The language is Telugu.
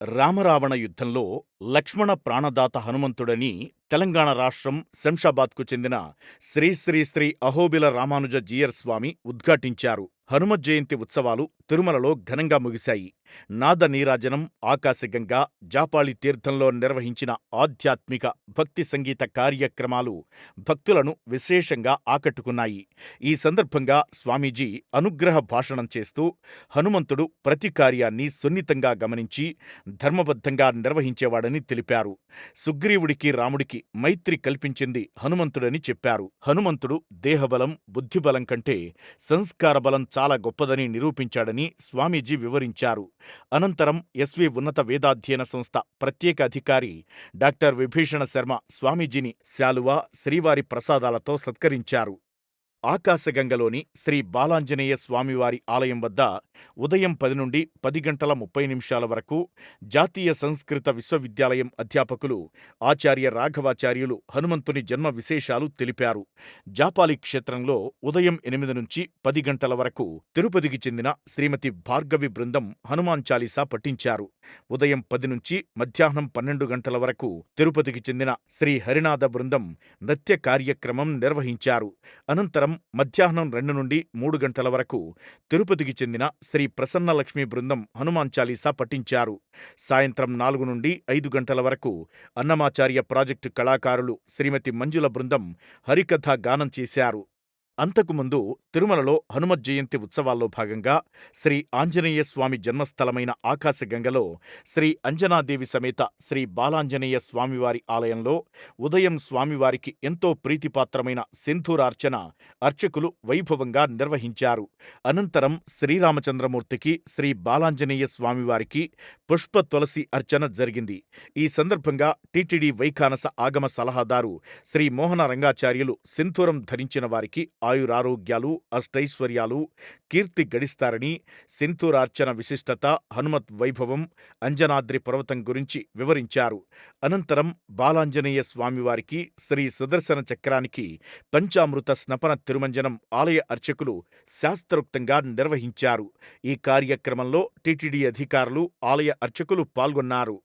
రామరావణ యుద్ధంలో లక్ష్మణ ప్రాణదాత హనుమంతుడని తెలంగాణ రాష్ట్రం శంషాబాద్కు చెందిన శ్రీ శ్రీ శ్రీ అహోబిల రామానుజ జీయర్ స్వామి ఉద్ఘాటించారు. హనుమ జయంతి ఉత్సవాలు తిరుమలలో ఘనంగా ముగిశాయి. నాద నీరాజనం ఆకాశగంగా జాపాళి తీర్థంలో నిర్వహించిన ఆధ్యాత్మిక భక్తి సంగీత కార్యక్రమాలు భక్తులను విశేషంగా ఆకట్టుకున్నాయి. ఈ సందర్భంగా స్వామీజీ అనుగ్రహ భాషణం చేస్తూ హనుమంతుడు ప్రతి కార్యాన్ని సున్నితంగా గమనించి ధర్మబద్ధంగా నిర్వహించేవాడని తెలిపారు. సుగ్రీవుడికి రాముడికి మైత్రి కల్పించింది హనుమంతుడని చెప్పారు. హనుమంతుడు దేహబలం బుద్ధిబలం కంటే సంస్కార బలం చాలా గొప్పదని నిరూపించాడని స్వామీజీ వివరించారు. అనంతరం ఎస్వి ఉన్నత వేదాధ్యయన సంస్థ ప్రత్యేక అధికారి డాక్టర్ విభీషణ శర్మ స్వామీజీని శాలువా శ్రీవారి ప్రసాదాలతో సత్కరించారు. ఆకాశగంగలోని శ్రీ బాలాంజనేయ స్వామివారి ఆలయం వద్ద ఉదయం పది నుండి పది గంటల ముప్పై నిమిషాల వరకు జాతీయ సంస్కృత విశ్వవిద్యాలయం అధ్యాపకులు ఆచార్య రాఘవాచార్యులు హనుమంతుని జన్మ విశేషాలు తెలిపారు. జాపాలి క్షేత్రంలో ఉదయం ఎనిమిది నుంచి పది గంటల వరకు తిరుపతికి చెందిన శ్రీమతి భార్గవి బృందం హనుమాన్ చాలీసా పఠించారు. ఉదయం పది నుంచి మధ్యాహ్నం పన్నెండు గంటల వరకు తిరుపతికి చెందిన శ్రీ హరినాథ బృందం నృత్య కార్యక్రమం నిర్వహించారు. అనంతరం మధ్యాహ్నం రెండు నుండి మూడు గంటల వరకు తిరుపతికి చెందిన శ్రీ ప్రసన్నలక్ష్మి బృందం హనుమాన్ చాలీసా పఠించారు. సాయంత్రం నాలుగు నుండి ఐదు గంటల వరకు అన్నమాచార్య ప్రాజెక్టు కళాకారులు శ్రీమతి మంజుల బృందం హరికథ గానం చేశారు. అంతకుముందు తిరుమలలో హనుమత్ జయంతి ఉత్సవాల్లో భాగంగా శ్రీ ఆంజనేయ స్వామి జన్మస్థలమైన ఆకాశగంగలో శ్రీ అంజనాదేవి సమేత శ్రీ బాలాంజనేయ స్వామివారి ఆలయంలో ఉదయం స్వామివారికి ఎంతో ప్రీతిపాత్రమైన సింధూరార్చన అర్చకులు వైభవంగా నిర్వహించారు. అనంతరం శ్రీరామచంద్రమూర్తికి శ్రీ బాలాంజనేయ స్వామివారికి పుష్ప తులసి అర్చన జరిగింది. ఈ సందర్భంగా టిటిడి వైఖానస ఆగమ సలహాదారు శ్రీ మోహన రంగాచార్యులు సింధూరం ధరించిన వారికి ఆయురారోగ్యాలు అష్టైశ్వర్యాలు కీర్తి గడిస్తారని సింధూరార్చన విశిష్టత హనుమత్ వైభవం అంజనాద్రి పర్వతం గురించి వివరించారు. అనంతరం బాలాంజనేయ స్వామివారికి శ్రీ సుదర్శన చక్రానికి పంచామృత స్నపన తిరుమంజనం ఆలయ అర్చకులు శాస్త్రోక్తంగా నిర్వహించారు. ఈ కార్యక్రమంలో టిటిడి అధికారులు ఆలయ అర్చకులు పాల్గొన్నారు.